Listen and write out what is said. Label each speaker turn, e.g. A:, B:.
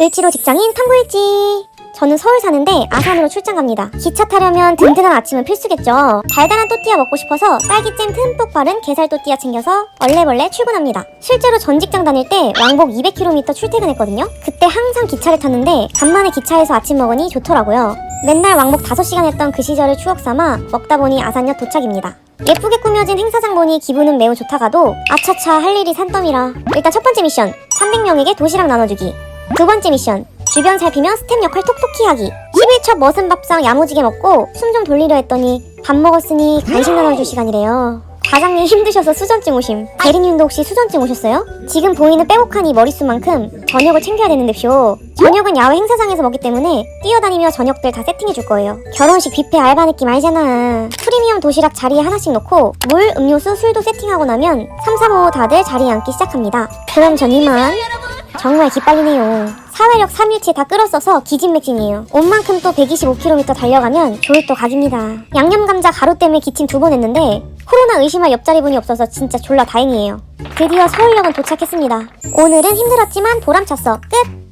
A: 을지로 직장인 탐구일지 저는 서울 사는데 아산으로 출장 갑니다. 기차 타려면 든든한 아침은 필수겠죠. 달달한 또띠아 먹고 싶어서 딸기잼 듬뿍 바른 게살 또띠아 챙겨서 얼레벌레 출근합니다. 실제로 전 직장 다닐 때 왕복 200km 출퇴근했거든요. 그때 항상 기차를 탔는데 간만에 기차에서 아침 먹으니 좋더라고요. 맨날 왕복 5시간 했던 그 시절을 추억 삼아 먹다 보니 아산역 도착입니다. 예쁘게 꾸며진 행사장 보니 기분은 매우 좋다가도 아차차 할 일이 산더미라 일단 첫 번째 미션 300명에게 도시락 나눠주기 두 번째 미션. 주변 살피며 스텝 역할 톡톡히 하기. 11첩 머슴 밥상 야무지게 먹고 숨 좀 돌리려 했더니 밥 먹었으니 간식 나눠줄 시간이래요. 과장님 힘드셔서 수전증 오심. 대리님도 혹시 수전증 오셨어요? 지금 보이는 빼곡한 이 머릿수만큼 저녁을 챙겨야 되는데쇼. 저녁은 야외 행사장에서 먹기 때문에 뛰어다니며 저녁들 다 세팅해 줄 거예요. 결혼식 뷔페 알바 느낌 알잖아. 프리미엄 도시락 자리에 하나씩 놓고 물, 음료수, 술도 세팅하고 나면 3, 4, 5 다들 자리에 앉기 시작합니다. 그럼 전 이만 정말 기빨리네요. 사회력 3일치 다 끌었어서 기진맥진이에요. 온 만큼 또 125km 달려가면 조일도 각입니다. 양념감자 가루 때문에 기침 두 번 했는데 코로나 의심할 옆자리 분이 없어서 진짜 졸라 다행이에요. 드디어 서울역은 도착했습니다. 오늘은 힘들었지만 보람찼어. 끝!